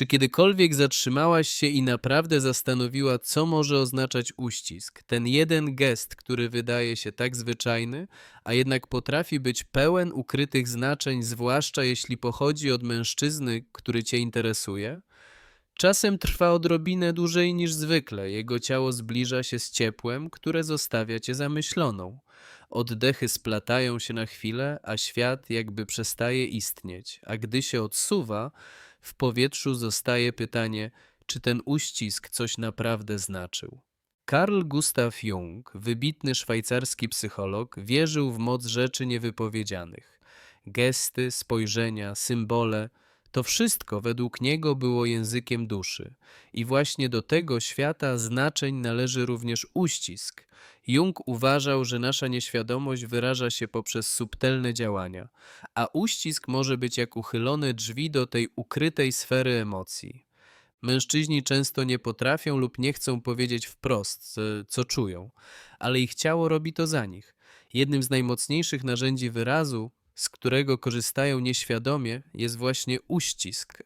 Czy kiedykolwiek zatrzymałaś się i naprawdę zastanowiła, co może oznaczać uścisk? Ten jeden gest, który wydaje się tak zwyczajny, a jednak potrafi być pełen ukrytych znaczeń, zwłaszcza jeśli pochodzi od mężczyzny, który cię interesuje? Czasem trwa odrobinę dłużej niż zwykle. Jego ciało zbliża się z ciepłem, które zostawia cię zamyśloną. Oddechy splatają się na chwilę, a świat jakby przestaje istnieć. A gdy się odsuwa, w powietrzu zostaje pytanie, czy ten uścisk coś naprawdę znaczył. Carl Gustav Jung, wybitny szwajcarski psycholog, wierzył w moc rzeczy niewypowiedzianych. Gesty, spojrzenia, symbole to wszystko według niego było językiem duszy. I właśnie do tego świata znaczeń należy również uścisk. Jung uważał, że nasza nieświadomość wyraża się poprzez subtelne działania, a uścisk może być jak uchylone drzwi do tej ukrytej sfery emocji. Mężczyźni często nie potrafią lub nie chcą powiedzieć wprost, co- czują, ale ich ciało robi to za nich. Jednym z najmocniejszych narzędzi wyrazu, z którego korzystają nieświadomie, jest właśnie uścisk.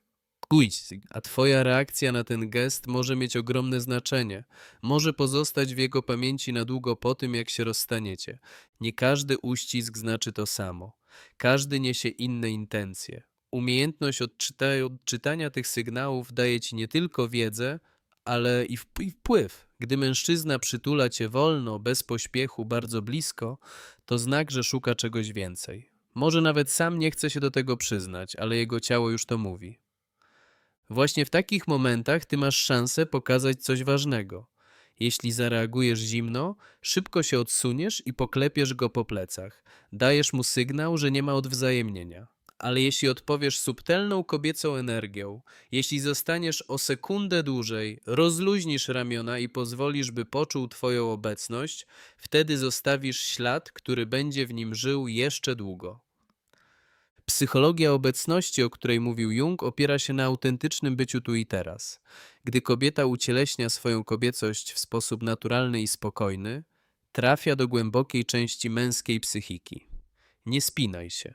Uścisk, a twoja reakcja na ten gest może mieć ogromne znaczenie. Może pozostać w jego pamięci na długo po tym, jak się rozstaniecie. Nie każdy uścisk znaczy to samo. Każdy niesie inne intencje. Umiejętność odczyta- odczytania tych sygnałów daje ci nie tylko wiedzę, ale i wpływ. Gdy mężczyzna przytula cię wolno, bez pośpiechu, bardzo blisko, to znak, że szuka czegoś więcej. Może nawet sam nie chce się do tego przyznać, ale jego ciało już to mówi. Właśnie w takich momentach ty masz szansę pokazać coś ważnego. Jeśli zareagujesz zimno, szybko się odsuniesz i poklepiesz go po plecach. Dajesz mu sygnał, że nie ma odwzajemnienia. Ale jeśli odpowiesz subtelną kobiecą energią, jeśli zostaniesz o sekundę dłużej, rozluźnisz ramiona i pozwolisz, by poczuł Twoją obecność, wtedy zostawisz ślad, który będzie w nim żył jeszcze długo. Psychologia obecności, o której mówił Jung, opiera się na autentycznym byciu tu i teraz. Gdy kobieta ucieleśnia swoją kobiecość w sposób naturalny i spokojny, trafia do głębokiej części męskiej psychiki. Nie spinaj się.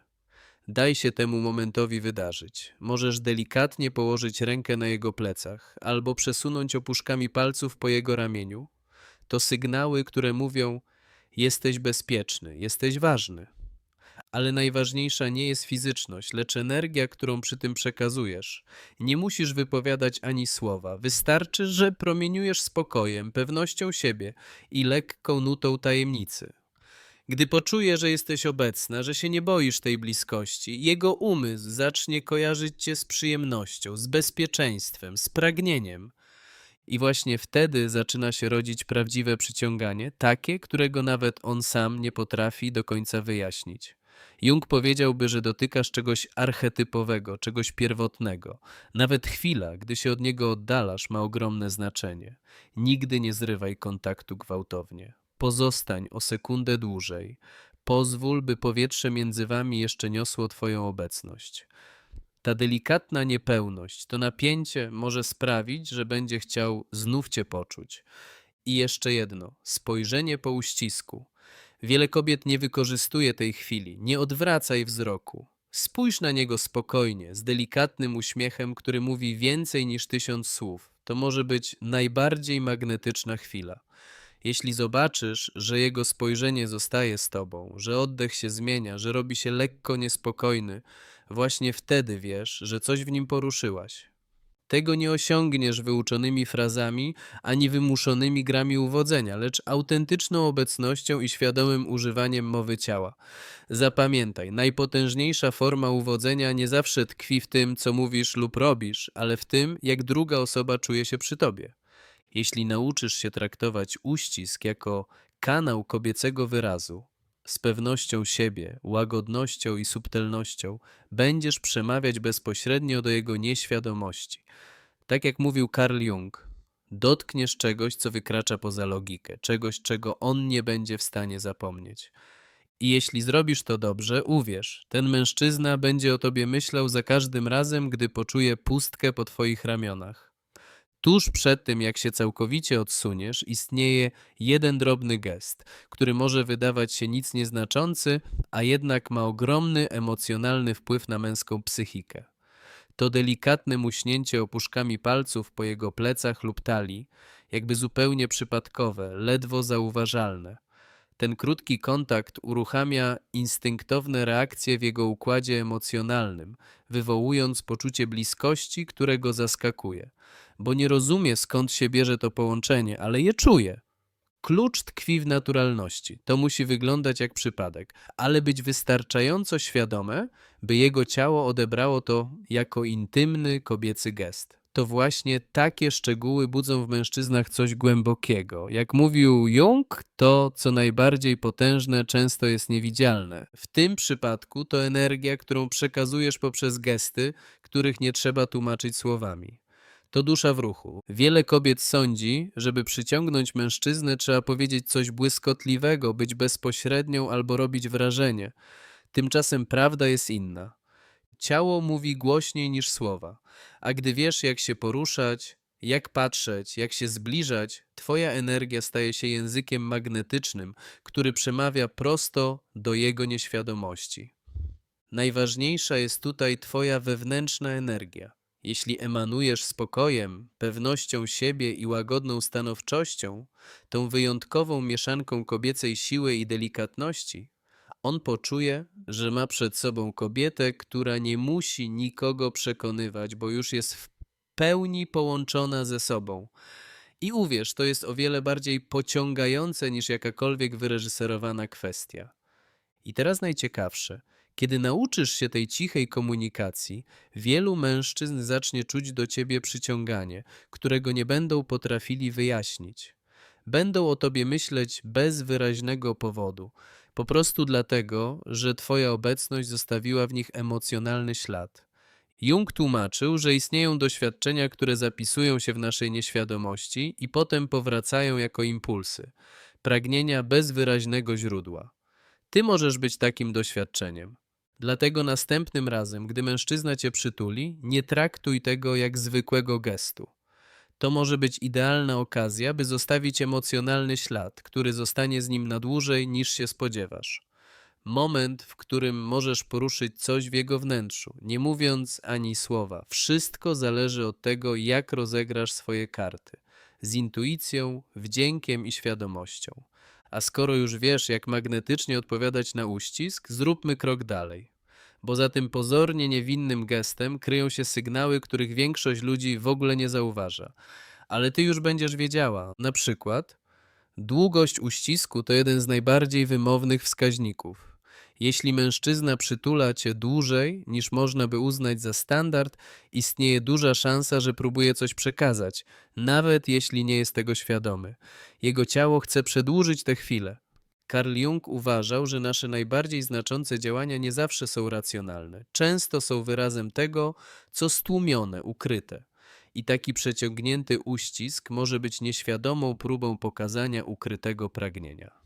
Daj się temu momentowi wydarzyć. Możesz delikatnie położyć rękę na jego plecach albo przesunąć opuszkami palców po jego ramieniu. To sygnały, które mówią: Jesteś bezpieczny, jesteś ważny. Ale najważniejsza nie jest fizyczność, lecz energia, którą przy tym przekazujesz. Nie musisz wypowiadać ani słowa. Wystarczy, że promieniujesz spokojem, pewnością siebie i lekką nutą tajemnicy. Gdy poczuje, że jesteś obecna, że się nie boisz tej bliskości, jego umysł zacznie kojarzyć cię z przyjemnością, z bezpieczeństwem, z pragnieniem. I właśnie wtedy zaczyna się rodzić prawdziwe przyciąganie, takie, którego nawet on sam nie potrafi do końca wyjaśnić. Jung powiedziałby, że dotykasz czegoś archetypowego, czegoś pierwotnego. Nawet chwila, gdy się od niego oddalasz, ma ogromne znaczenie. Nigdy nie zrywaj kontaktu gwałtownie. Pozostań o sekundę dłużej. Pozwól, by powietrze między wami jeszcze niosło Twoją obecność. Ta delikatna niepełność, to napięcie może sprawić, że będzie chciał znów Cię poczuć. I jeszcze jedno spojrzenie po uścisku. Wiele kobiet nie wykorzystuje tej chwili, nie odwracaj wzroku. Spójrz na niego spokojnie, z delikatnym uśmiechem, który mówi więcej niż tysiąc słów. To może być najbardziej magnetyczna chwila. Jeśli zobaczysz, że jego spojrzenie zostaje z tobą, że oddech się zmienia, że robi się lekko niespokojny, właśnie wtedy wiesz, że coś w nim poruszyłaś. Tego nie osiągniesz wyuczonymi frazami ani wymuszonymi grami uwodzenia, lecz autentyczną obecnością i świadomym używaniem mowy ciała. Zapamiętaj, najpotężniejsza forma uwodzenia nie zawsze tkwi w tym, co mówisz lub robisz, ale w tym, jak druga osoba czuje się przy tobie. Jeśli nauczysz się traktować uścisk jako kanał kobiecego wyrazu, z pewnością siebie, łagodnością i subtelnością będziesz przemawiać bezpośrednio do jego nieświadomości. Tak jak mówił Carl Jung, dotkniesz czegoś, co wykracza poza logikę, czegoś, czego on nie będzie w stanie zapomnieć. I jeśli zrobisz to dobrze, uwierz, ten mężczyzna będzie o tobie myślał za każdym razem, gdy poczuje pustkę po twoich ramionach. Tuż przed tym, jak się całkowicie odsuniesz, istnieje jeden drobny gest, który może wydawać się nic nieznaczący, a jednak ma ogromny emocjonalny wpływ na męską psychikę. To delikatne muśnięcie opuszkami palców po jego plecach lub talii, jakby zupełnie przypadkowe, ledwo zauważalne. Ten krótki kontakt uruchamia instynktowne reakcje w jego układzie emocjonalnym, wywołując poczucie bliskości, które go zaskakuje, bo nie rozumie skąd się bierze to połączenie, ale je czuje. Klucz tkwi w naturalności. To musi wyglądać jak przypadek, ale być wystarczająco świadome, by jego ciało odebrało to jako intymny kobiecy gest. To właśnie takie szczegóły budzą w mężczyznach coś głębokiego. Jak mówił Jung, to co najbardziej potężne często jest niewidzialne. W tym przypadku to energia, którą przekazujesz poprzez gesty, których nie trzeba tłumaczyć słowami. To dusza w ruchu. Wiele kobiet sądzi, żeby przyciągnąć mężczyznę, trzeba powiedzieć coś błyskotliwego, być bezpośrednią albo robić wrażenie. Tymczasem prawda jest inna. Ciało mówi głośniej niż słowa, a gdy wiesz, jak się poruszać, jak patrzeć, jak się zbliżać, Twoja energia staje się językiem magnetycznym, który przemawia prosto do jego nieświadomości. Najważniejsza jest tutaj Twoja wewnętrzna energia. Jeśli emanujesz spokojem, pewnością siebie i łagodną stanowczością, tą wyjątkową mieszanką kobiecej siły i delikatności, on poczuje, że ma przed sobą kobietę, która nie musi nikogo przekonywać, bo już jest w pełni połączona ze sobą. I uwierz, to jest o wiele bardziej pociągające niż jakakolwiek wyreżyserowana kwestia. I teraz najciekawsze. Kiedy nauczysz się tej cichej komunikacji, wielu mężczyzn zacznie czuć do ciebie przyciąganie, którego nie będą potrafili wyjaśnić. Będą o tobie myśleć bez wyraźnego powodu, po prostu dlatego, że twoja obecność zostawiła w nich emocjonalny ślad. Jung tłumaczył, że istnieją doświadczenia, które zapisują się w naszej nieświadomości i potem powracają jako impulsy, pragnienia bez wyraźnego źródła. Ty możesz być takim doświadczeniem. Dlatego następnym razem, gdy mężczyzna cię przytuli, nie traktuj tego jak zwykłego gestu. To może być idealna okazja, by zostawić emocjonalny ślad, który zostanie z nim na dłużej niż się spodziewasz. Moment, w którym możesz poruszyć coś w jego wnętrzu, nie mówiąc ani słowa. Wszystko zależy od tego, jak rozegrasz swoje karty. Z intuicją, wdziękiem i świadomością. A skoro już wiesz, jak magnetycznie odpowiadać na uścisk, zróbmy krok dalej. Bo za tym pozornie niewinnym gestem kryją się sygnały, których większość ludzi w ogóle nie zauważa. Ale ty już będziesz wiedziała. Na przykład, długość uścisku to jeden z najbardziej wymownych wskaźników. Jeśli mężczyzna przytula cię dłużej niż można by uznać za standard, istnieje duża szansa, że próbuje coś przekazać, nawet jeśli nie jest tego świadomy. Jego ciało chce przedłużyć tę chwilę. Carl Jung uważał, że nasze najbardziej znaczące działania nie zawsze są racjonalne. Często są wyrazem tego, co stłumione, ukryte. I taki przeciągnięty uścisk może być nieświadomą próbą pokazania ukrytego pragnienia.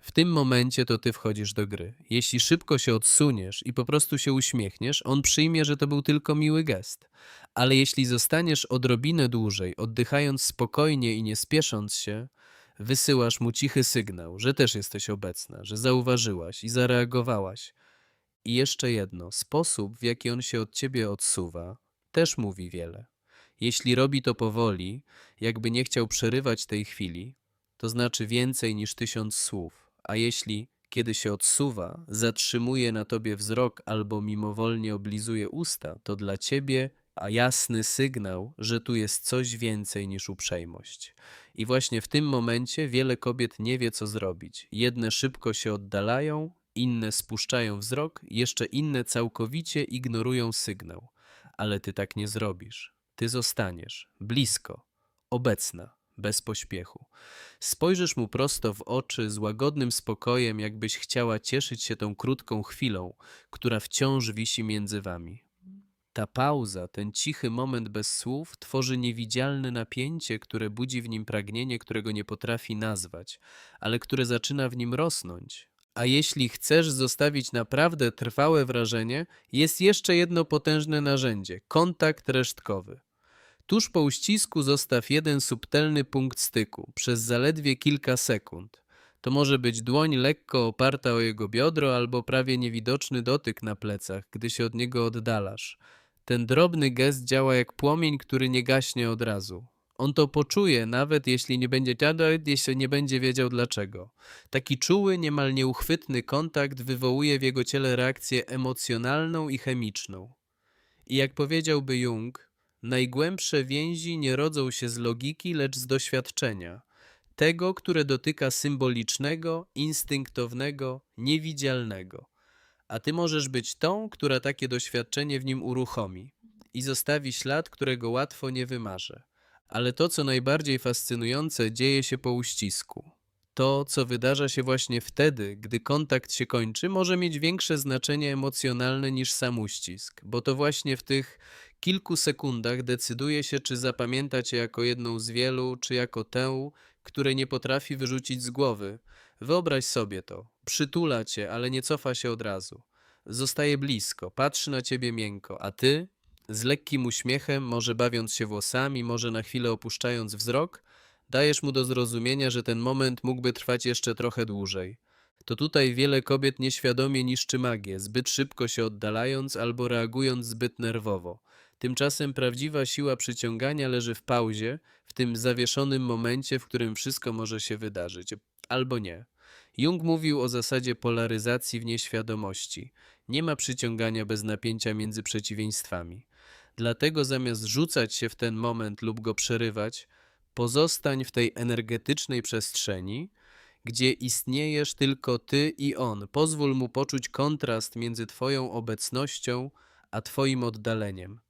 W tym momencie to ty wchodzisz do gry. Jeśli szybko się odsuniesz i po prostu się uśmiechniesz, on przyjmie, że to był tylko miły gest. Ale jeśli zostaniesz odrobinę dłużej, oddychając spokojnie i nie spiesząc się, wysyłasz mu cichy sygnał, że też jesteś obecna, że zauważyłaś i zareagowałaś. I jeszcze jedno, sposób, w jaki on się od ciebie odsuwa, też mówi wiele. Jeśli robi to powoli, jakby nie chciał przerywać tej chwili, to znaczy więcej niż tysiąc słów. A jeśli, kiedy się odsuwa, zatrzymuje na tobie wzrok albo mimowolnie oblizuje usta, to dla ciebie jasny sygnał, że tu jest coś więcej niż uprzejmość. I właśnie w tym momencie wiele kobiet nie wie, co zrobić. Jedne szybko się oddalają, inne spuszczają wzrok, jeszcze inne całkowicie ignorują sygnał. Ale ty tak nie zrobisz. Ty zostaniesz blisko, obecna, bez pośpiechu. Spojrzysz mu prosto w oczy z łagodnym spokojem, jakbyś chciała cieszyć się tą krótką chwilą, która wciąż wisi między wami. Ta pauza, ten cichy moment bez słów, tworzy niewidzialne napięcie, które budzi w nim pragnienie, którego nie potrafi nazwać, ale które zaczyna w nim rosnąć. A jeśli chcesz zostawić naprawdę trwałe wrażenie, jest jeszcze jedno potężne narzędzie kontakt resztkowy. Tuż po uścisku zostaw jeden subtelny punkt styku przez zaledwie kilka sekund. To może być dłoń lekko oparta o jego biodro albo prawie niewidoczny dotyk na plecach, gdy się od niego oddalasz. Ten drobny gest działa jak płomień, który nie gaśnie od razu. On to poczuje, nawet jeśli nie będzie, nawet jeśli nie będzie wiedział dlaczego. Taki czuły, niemal nieuchwytny kontakt wywołuje w jego ciele reakcję emocjonalną i chemiczną. I jak powiedziałby Jung, najgłębsze więzi nie rodzą się z logiki, lecz z doświadczenia. Tego, które dotyka symbolicznego, instynktownego, niewidzialnego. A ty możesz być tą, która takie doświadczenie w nim uruchomi i zostawi ślad, którego łatwo nie wymarze. Ale to, co najbardziej fascynujące, dzieje się po uścisku. To, co wydarza się właśnie wtedy, gdy kontakt się kończy, może mieć większe znaczenie emocjonalne niż sam uścisk, bo to właśnie w tych kilku sekundach decyduje się, czy zapamięta cię jako jedną z wielu, czy jako tę, której nie potrafi wyrzucić z głowy. Wyobraź sobie to. Przytula cię, ale nie cofa się od razu. Zostaje blisko, patrzy na ciebie miękko, a ty, z lekkim uśmiechem, może bawiąc się włosami, może na chwilę opuszczając wzrok, dajesz mu do zrozumienia, że ten moment mógłby trwać jeszcze trochę dłużej. To tutaj wiele kobiet nieświadomie niszczy magię, zbyt szybko się oddalając albo reagując zbyt nerwowo. Tymczasem prawdziwa siła przyciągania leży w pauzie, w tym zawieszonym momencie, w którym wszystko może się wydarzyć, albo nie. Jung mówił o zasadzie polaryzacji w nieświadomości. Nie ma przyciągania bez napięcia między przeciwieństwami. Dlatego zamiast rzucać się w ten moment lub go przerywać, pozostań w tej energetycznej przestrzeni, gdzie istniejesz tylko ty i on. Pozwól mu poczuć kontrast między twoją obecnością a twoim oddaleniem.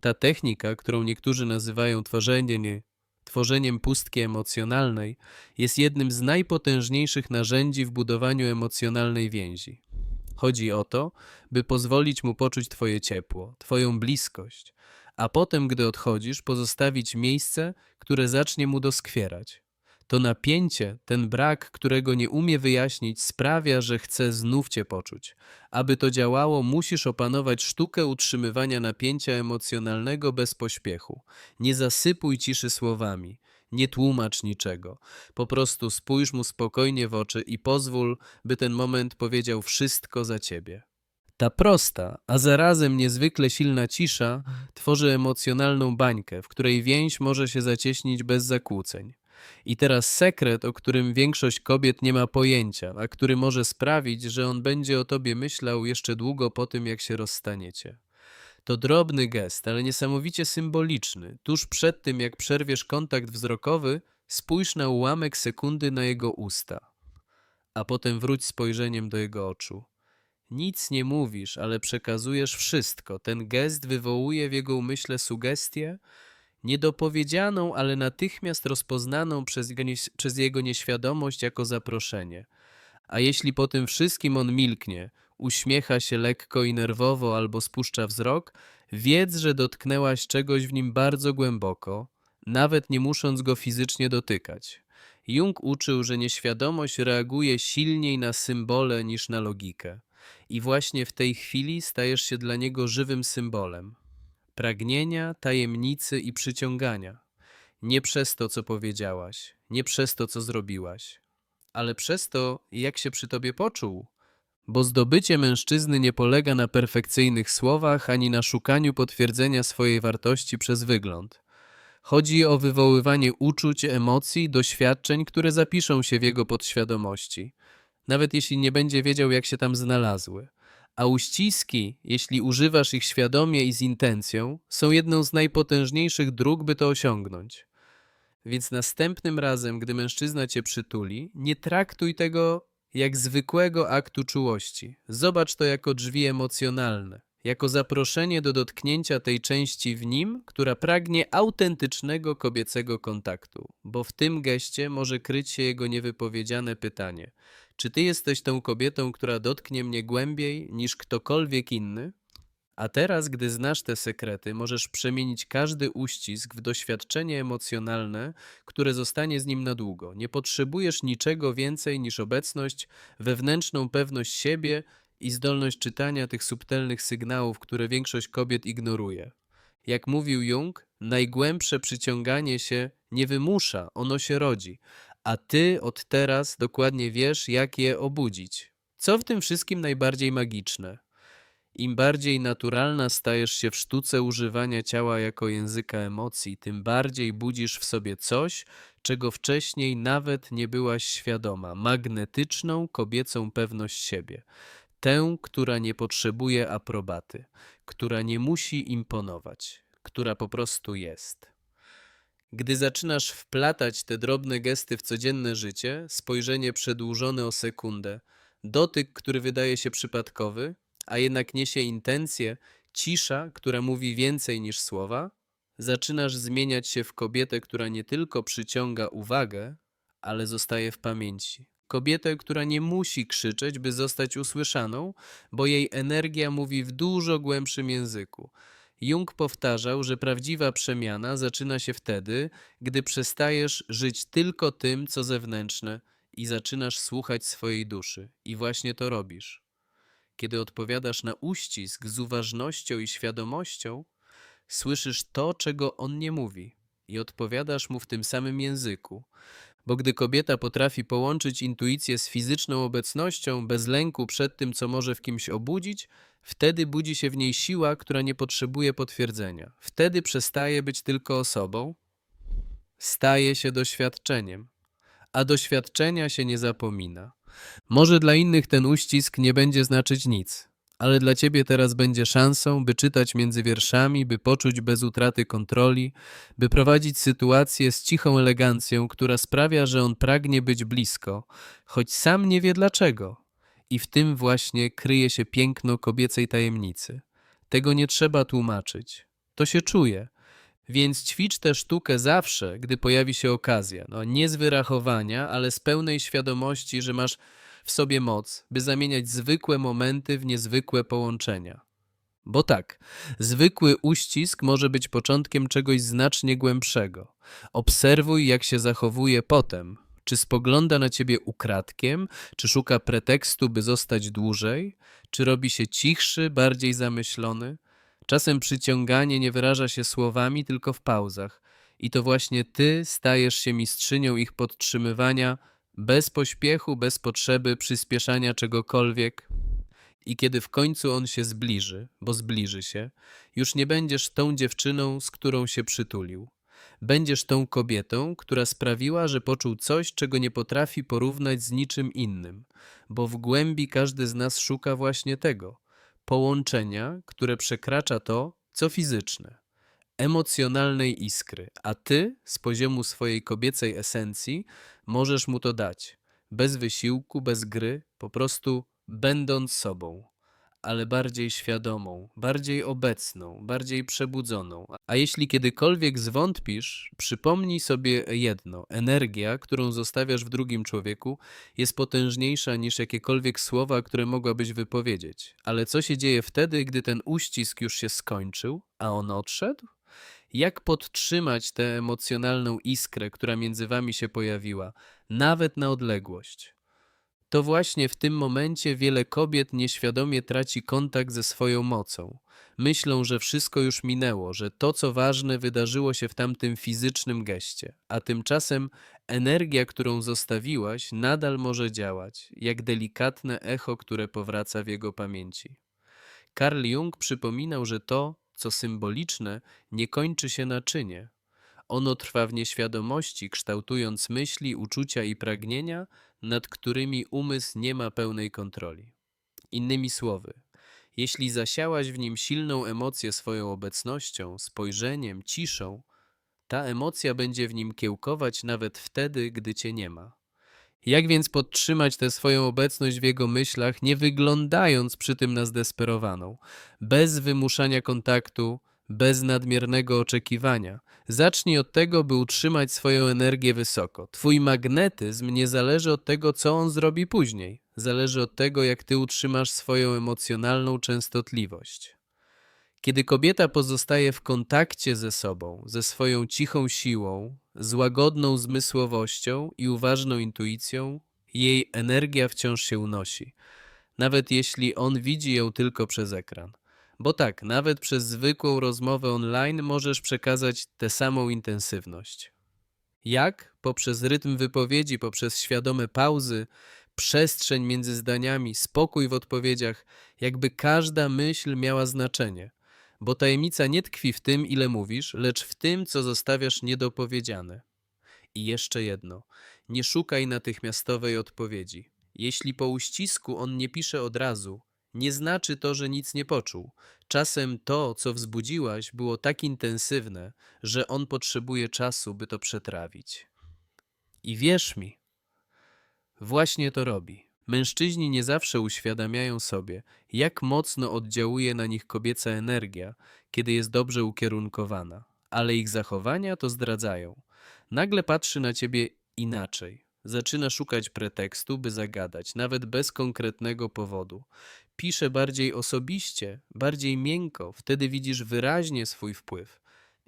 Ta technika, którą niektórzy nazywają tworzeniem, tworzeniem pustki emocjonalnej, jest jednym z najpotężniejszych narzędzi w budowaniu emocjonalnej więzi. Chodzi o to, by pozwolić mu poczuć Twoje ciepło, Twoją bliskość, a potem, gdy odchodzisz, pozostawić miejsce, które zacznie mu doskwierać. To napięcie, ten brak, którego nie umie wyjaśnić, sprawia, że chce znów Cię poczuć. Aby to działało, musisz opanować sztukę utrzymywania napięcia emocjonalnego bez pośpiechu. Nie zasypuj ciszy słowami. Nie tłumacz niczego. Po prostu spójrz mu spokojnie w oczy i pozwól, by ten moment powiedział wszystko za ciebie. Ta prosta, a zarazem niezwykle silna cisza tworzy emocjonalną bańkę, w której więź może się zacieśnić bez zakłóceń. I teraz sekret, o którym większość kobiet nie ma pojęcia, a który może sprawić, że on będzie o tobie myślał jeszcze długo po tym, jak się rozstaniecie. To drobny gest, ale niesamowicie symboliczny. Tuż przed tym, jak przerwiesz kontakt wzrokowy, spójrz na ułamek sekundy na jego usta, a potem wróć spojrzeniem do jego oczu. Nic nie mówisz, ale przekazujesz wszystko. Ten gest wywołuje w jego umyśle sugestię, niedopowiedzianą, ale natychmiast rozpoznaną przez przez jego nieświadomość jako zaproszenie. A jeśli po tym wszystkim on milknie, uśmiecha się lekko i nerwowo albo spuszcza wzrok, wiedz, że dotknęłaś czegoś w nim bardzo głęboko, nawet nie musząc go fizycznie dotykać. Jung uczył, że nieświadomość reaguje silniej na symbole niż na logikę. I właśnie w tej chwili stajesz się dla niego żywym symbolem pragnienia, tajemnicy i przyciągania. Nie przez to, co powiedziałaś, nie przez to, co zrobiłaś, ale przez to, jak się przy tobie poczuł. Bo zdobycie mężczyzny nie polega na perfekcyjnych słowach ani na szukaniu potwierdzenia swojej wartości przez wygląd. Chodzi o wywoływanie uczuć, emocji, doświadczeń, które zapiszą się w jego podświadomości, nawet jeśli nie będzie wiedział, jak się tam znalazły. A uściski, jeśli używasz ich świadomie i z intencją, są jedną z najpotężniejszych dróg, by to osiągnąć. Więc następnym razem, gdy mężczyzna cię przytuli, nie traktuj tego jak zwykłego aktu czułości. Zobacz to jako drzwi emocjonalne, jako zaproszenie do dotknięcia tej części w nim, która pragnie autentycznego kobiecego kontaktu, bo w tym geście może kryć się jego niewypowiedziane pytanie: czy ty jesteś tą kobietą, która dotknie mnie głębiej niż ktokolwiek inny? A teraz, gdy znasz te sekrety, możesz przemienić każdy uścisk w doświadczenie emocjonalne, które zostanie z nim na długo. Nie potrzebujesz niczego więcej niż obecność, wewnętrzną pewność siebie i zdolność czytania tych subtelnych sygnałów, które większość kobiet ignoruje. Jak mówił Jung, najgłębsze przyciąganie się nie wymusza, ono się rodzi, a ty od teraz dokładnie wiesz, jak je obudzić. Co w tym wszystkim najbardziej magiczne? Im bardziej naturalna stajesz się w sztuce używania ciała jako języka emocji, tym bardziej budzisz w sobie coś, czego wcześniej nawet nie byłaś świadoma magnetyczną, kobiecą pewność siebie. Tę, która nie potrzebuje aprobaty, która nie musi imponować, która po prostu jest. Gdy zaczynasz wplatać te drobne gesty w codzienne życie, spojrzenie przedłużone o sekundę, dotyk, który wydaje się przypadkowy, a jednak niesie intencję, cisza, która mówi więcej niż słowa, zaczynasz zmieniać się w kobietę, która nie tylko przyciąga uwagę, ale zostaje w pamięci. Kobietę, która nie musi krzyczeć, by zostać usłyszaną, bo jej energia mówi w dużo głębszym języku. Jung powtarzał, że prawdziwa przemiana zaczyna się wtedy, gdy przestajesz żyć tylko tym, co zewnętrzne i zaczynasz słuchać swojej duszy. I właśnie to robisz. Kiedy odpowiadasz na uścisk z uważnością i świadomością, słyszysz to, czego on nie mówi, i odpowiadasz mu w tym samym języku. Bo gdy kobieta potrafi połączyć intuicję z fizyczną obecnością, bez lęku przed tym, co może w kimś obudzić, wtedy budzi się w niej siła, która nie potrzebuje potwierdzenia. Wtedy przestaje być tylko osobą, staje się doświadczeniem, a doświadczenia się nie zapomina. Może dla innych ten uścisk nie będzie znaczyć nic, ale dla ciebie teraz będzie szansą, by czytać między wierszami, by poczuć bez utraty kontroli, by prowadzić sytuację z cichą elegancją, która sprawia, że on pragnie być blisko, choć sam nie wie dlaczego. I w tym właśnie kryje się piękno kobiecej tajemnicy. Tego nie trzeba tłumaczyć. To się czuje. Więc ćwicz tę sztukę zawsze, gdy pojawi się okazja. No, nie z wyrachowania, ale z pełnej świadomości, że masz w sobie moc, by zamieniać zwykłe momenty w niezwykłe połączenia. Bo tak, zwykły uścisk może być początkiem czegoś znacznie głębszego. Obserwuj, jak się zachowuje potem. Czy spogląda na ciebie ukradkiem, czy szuka pretekstu, by zostać dłużej, czy robi się cichszy, bardziej zamyślony. Czasem przyciąganie nie wyraża się słowami, tylko w pauzach. I to właśnie ty stajesz się mistrzynią ich podtrzymywania bez pośpiechu, bez potrzeby przyspieszania czegokolwiek. I kiedy w końcu on się zbliży, bo zbliży się, już nie będziesz tą dziewczyną, z którą się przytulił. Będziesz tą kobietą, która sprawiła, że poczuł coś, czego nie potrafi porównać z niczym innym, bo w głębi każdy z nas szuka właśnie tego połączenia, które przekracza to, co fizyczne, emocjonalnej iskry, a ty z poziomu swojej kobiecej esencji możesz mu to dać. Bez wysiłku, bez gry, po prostu będąc sobą, ale bardziej świadomą, bardziej obecną, bardziej przebudzoną. A jeśli kiedykolwiek zwątpisz, przypomnij sobie jedno: energia, którą zostawiasz w drugim człowieku, jest potężniejsza niż jakiekolwiek słowa, które mogłabyś wypowiedzieć. Ale co się dzieje wtedy, gdy ten uścisk już się skończył, a on odszedł? Jak podtrzymać tę emocjonalną iskrę, która między wami się pojawiła, nawet na odległość? To właśnie w tym momencie wiele kobiet nieświadomie traci kontakt ze swoją mocą. Myślą, że wszystko już minęło, że to, co ważne, wydarzyło się w tamtym fizycznym geście, a tymczasem energia, którą zostawiłaś, nadal może działać, jak delikatne echo, które powraca w jego pamięci. Carl Jung przypominał, że to, co symboliczne, nie kończy się na czynie. Ono trwa w nieświadomości, kształtując myśli, uczucia i pragnienia, nad którymi umysł nie ma pełnej kontroli. Innymi słowy, jeśli zasiałaś w nim silną emocję swoją obecnością, spojrzeniem, ciszą, ta emocja będzie w nim kiełkować nawet wtedy, gdy cię nie ma. Jak więc podtrzymać tę swoją obecność w jego myślach, nie wyglądając przy tym na zdesperowaną, bez wymuszania kontaktu, bez nadmiernego oczekiwania? Zacznij od tego, by utrzymać swoją energię wysoko. Twój magnetyzm nie zależy od tego, co on zrobi później. Zależy od tego, jak ty utrzymasz swoją emocjonalną częstotliwość. Kiedy kobieta pozostaje w kontakcie ze sobą, ze swoją cichą siłą, z łagodną zmysłowością i uważną intuicją, jej energia wciąż się unosi, nawet jeśli on widzi ją tylko przez ekran. Bo tak, nawet przez zwykłą rozmowę online możesz przekazać tę samą intensywność. Jak? Poprzez rytm wypowiedzi, poprzez świadome pauzy, przestrzeń między zdaniami, spokój w odpowiedziach, jakby każda myśl miała znaczenie. Bo tajemnica nie tkwi w tym, ile mówisz, lecz w tym, co zostawiasz niedopowiedziane. I jeszcze jedno. Nie szukaj natychmiastowej odpowiedzi. Jeśli po uścisku on nie pisze od razu, nie znaczy to, że nic nie poczuł. Czasem to, co wzbudziłaś, było tak intensywne, że on potrzebuje czasu, by to przetrawić. I wierz mi, właśnie to robi. Mężczyźni nie zawsze uświadamiają sobie, jak mocno oddziałuje na nich kobieca energia, kiedy jest dobrze ukierunkowana, ale ich zachowania to zdradzają. Nagle patrzy na ciebie inaczej. Zaczyna szukać pretekstu, by zagadać, nawet bez konkretnego powodu. Pisze bardziej osobiście, bardziej miękko, wtedy widzisz wyraźnie swój wpływ.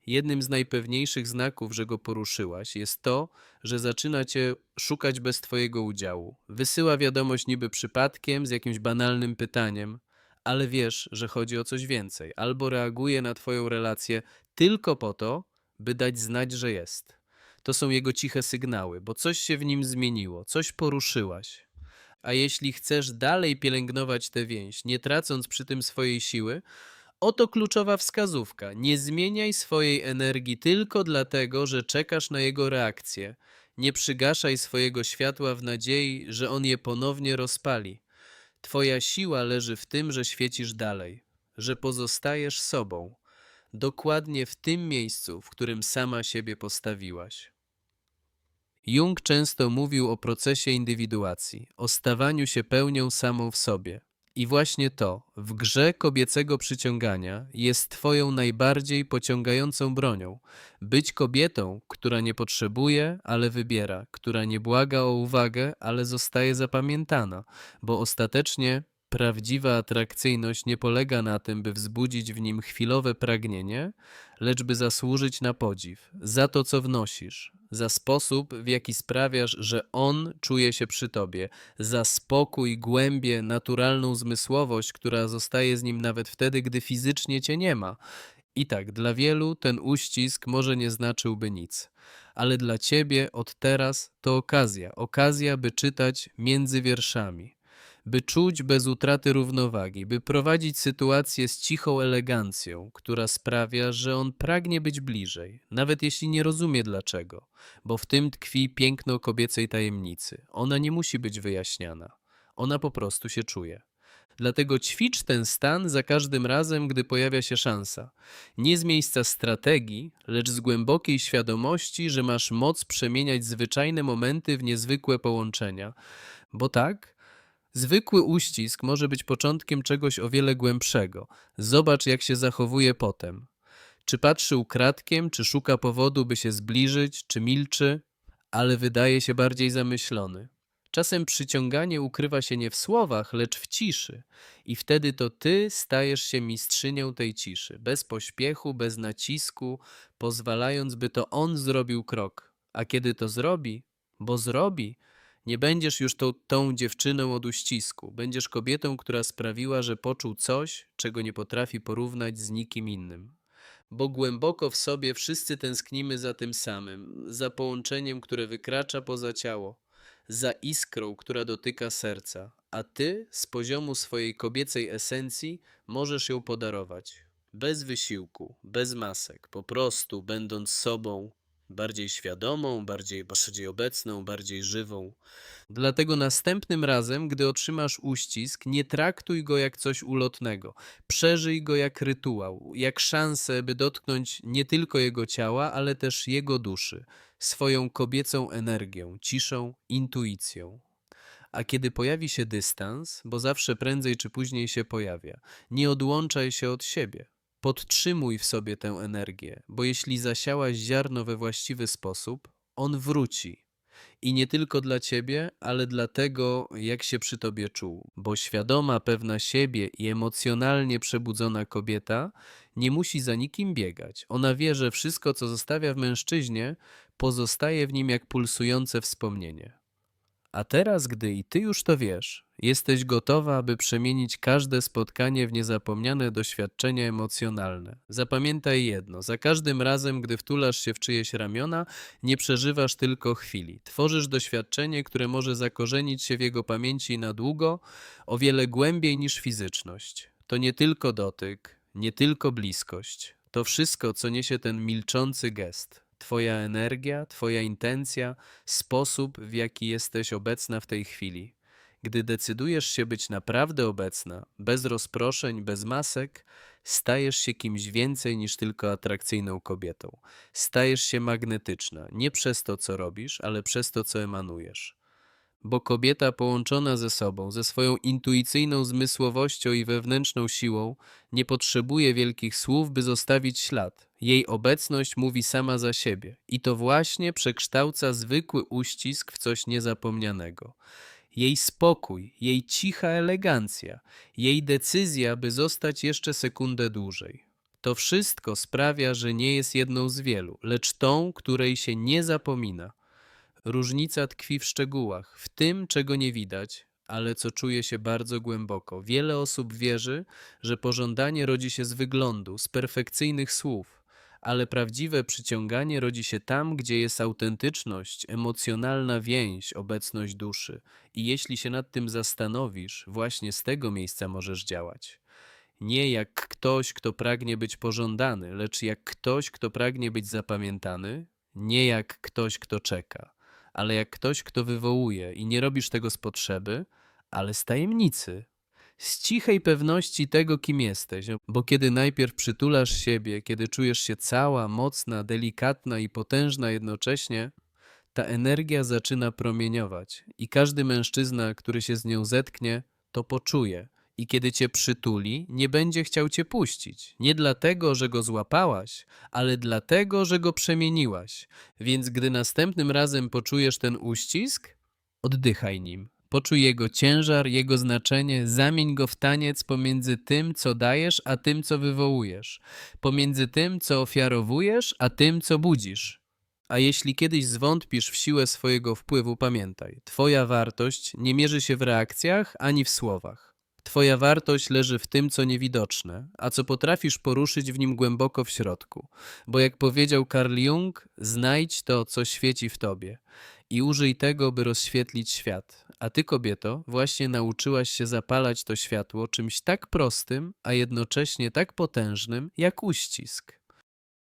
Jednym z najpewniejszych znaków, że go poruszyłaś, jest to, że zaczyna cię szukać bez twojego udziału. Wysyła wiadomość niby przypadkiem, z jakimś banalnym pytaniem, ale wiesz, że chodzi o coś więcej, albo reaguje na twoją relację tylko po to, by dać znać, że jest. To są jego ciche sygnały, bo coś się w nim zmieniło, coś poruszyłaś. A jeśli chcesz dalej pielęgnować tę więź, nie tracąc przy tym swojej siły, oto kluczowa wskazówka. Nie zmieniaj swojej energii tylko dlatego, że czekasz na jego reakcję. Nie przygaszaj swojego światła w nadziei, że on je ponownie rozpali. Twoja siła leży w tym, że świecisz dalej, że pozostajesz sobą, dokładnie w tym miejscu, w którym sama siebie postawiłaś. Jung często mówił o procesie indywiduacji, o stawaniu się pełnią samą w sobie. I właśnie to, w grze kobiecego przyciągania, jest Twoją najbardziej pociągającą bronią. Być kobietą, która nie potrzebuje, ale wybiera, która nie błaga o uwagę, ale zostaje zapamiętana, bo ostatecznie prawdziwa atrakcyjność nie polega na tym, by wzbudzić w nim chwilowe pragnienie, lecz by zasłużyć na podziw za to, co wnosisz, za sposób, w jaki sprawiasz, że on czuje się przy tobie, za spokój, głębię, naturalną zmysłowość, która zostaje z nim nawet wtedy, gdy fizycznie cię nie ma. I tak, dla wielu ten uścisk może nie znaczyłby nic, ale dla ciebie od teraz to okazja, okazja, by czytać między wierszami by czuć bez utraty równowagi, by prowadzić sytuację z cichą elegancją, która sprawia, że on pragnie być bliżej, nawet jeśli nie rozumie dlaczego, bo w tym tkwi piękno kobiecej tajemnicy. Ona nie musi być wyjaśniana, ona po prostu się czuje. Dlatego ćwicz ten stan za każdym razem, gdy pojawia się szansa. Nie z miejsca strategii, lecz z głębokiej świadomości, że masz moc przemieniać zwyczajne momenty w niezwykłe połączenia. Bo tak, Zwykły uścisk może być początkiem czegoś o wiele głębszego. Zobacz, jak się zachowuje potem. Czy patrzy ukradkiem, czy szuka powodu, by się zbliżyć, czy milczy, ale wydaje się bardziej zamyślony. Czasem przyciąganie ukrywa się nie w słowach, lecz w ciszy, i wtedy to ty stajesz się mistrzynią tej ciszy, bez pośpiechu, bez nacisku, pozwalając, by to on zrobił krok. A kiedy to zrobi, bo zrobi, nie będziesz już tą, tą dziewczyną od uścisku. Będziesz kobietą, która sprawiła, że poczuł coś, czego nie potrafi porównać z nikim innym. Bo głęboko w sobie wszyscy tęsknimy za tym samym, za połączeniem, które wykracza poza ciało, za iskrą, która dotyka serca, a ty z poziomu swojej kobiecej esencji możesz ją podarować. Bez wysiłku, bez masek, po prostu będąc sobą, bardziej świadomą, bardziej, bardziej obecną, bardziej żywą. Dlatego następnym razem, gdy otrzymasz uścisk, nie traktuj go jak coś ulotnego. Przeżyj go jak rytuał, jak szansę, by dotknąć nie tylko jego ciała, ale też jego duszy, swoją kobiecą energią, ciszą, intuicją. A kiedy pojawi się dystans, bo zawsze prędzej czy później się pojawia, nie odłączaj się od siebie. Podtrzymuj w sobie tę energię, bo jeśli zasiałaś ziarno we właściwy sposób, on wróci. I nie tylko dla ciebie, ale dla tego, jak się przy tobie czuł, bo świadoma, pewna siebie i emocjonalnie przebudzona kobieta nie musi za nikim biegać. Ona wie, że wszystko, co zostawia w mężczyźnie, pozostaje w nim jak pulsujące wspomnienie. A teraz, gdy i ty już to wiesz, jesteś gotowa, aby przemienić każde spotkanie w niezapomniane doświadczenia emocjonalne. Zapamiętaj jedno: za każdym razem, gdy wtulasz się w czyjeś ramiona, nie przeżywasz tylko chwili. Tworzysz doświadczenie, które może zakorzenić się w jego pamięci na długo, o wiele głębiej niż fizyczność. To nie tylko dotyk, nie tylko bliskość. To wszystko, co niesie ten milczący gest. Twoja energia, Twoja intencja, sposób, w jaki jesteś obecna w tej chwili. Gdy decydujesz się być naprawdę obecna, bez rozproszeń, bez masek, stajesz się kimś więcej niż tylko atrakcyjną kobietą. Stajesz się magnetyczna, nie przez to, co robisz, ale przez to, co emanujesz. Bo kobieta połączona ze sobą, ze swoją intuicyjną zmysłowością i wewnętrzną siłą, nie potrzebuje wielkich słów, by zostawić ślad. Jej obecność mówi sama za siebie i to właśnie przekształca zwykły uścisk w coś niezapomnianego. Jej spokój, jej cicha elegancja, jej decyzja, by zostać jeszcze sekundę dłużej. To wszystko sprawia, że nie jest jedną z wielu, lecz tą, której się nie zapomina. Różnica tkwi w szczegółach, w tym, czego nie widać, ale co czuje się bardzo głęboko. Wiele osób wierzy, że pożądanie rodzi się z wyglądu, z perfekcyjnych słów, ale prawdziwe przyciąganie rodzi się tam, gdzie jest autentyczność, emocjonalna więź, obecność duszy. I jeśli się nad tym zastanowisz, właśnie z tego miejsca możesz działać. Nie jak ktoś, kto pragnie być pożądany, lecz jak ktoś, kto pragnie być zapamiętany, nie jak ktoś, kto czeka, ale jak ktoś, kto wywołuje i nie robisz tego z potrzeby, ale z tajemnicy, z cichej pewności tego, kim jesteś. Bo kiedy najpierw przytulasz siebie, kiedy czujesz się cała, mocna, delikatna i potężna jednocześnie, ta energia zaczyna promieniować i każdy mężczyzna, który się z nią zetknie, to poczuje. I kiedy cię przytuli, nie będzie chciał cię puścić. Nie dlatego, że go złapałaś, ale dlatego, że go przemieniłaś. Więc gdy następnym razem poczujesz ten uścisk, oddychaj nim. Poczuj jego ciężar, jego znaczenie, zamień go w taniec pomiędzy tym, co dajesz, a tym, co wywołujesz, pomiędzy tym, co ofiarowujesz, a tym, co budzisz. A jeśli kiedyś zwątpisz w siłę swojego wpływu, pamiętaj, Twoja wartość nie mierzy się w reakcjach ani w słowach. Twoja wartość leży w tym, co niewidoczne, a co potrafisz poruszyć w nim głęboko w środku. Bo jak powiedział Carl Jung, znajdź to, co świeci w tobie i użyj tego, by rozświetlić świat. A ty, kobieto, właśnie nauczyłaś się zapalać to światło czymś tak prostym, a jednocześnie tak potężnym, jak uścisk.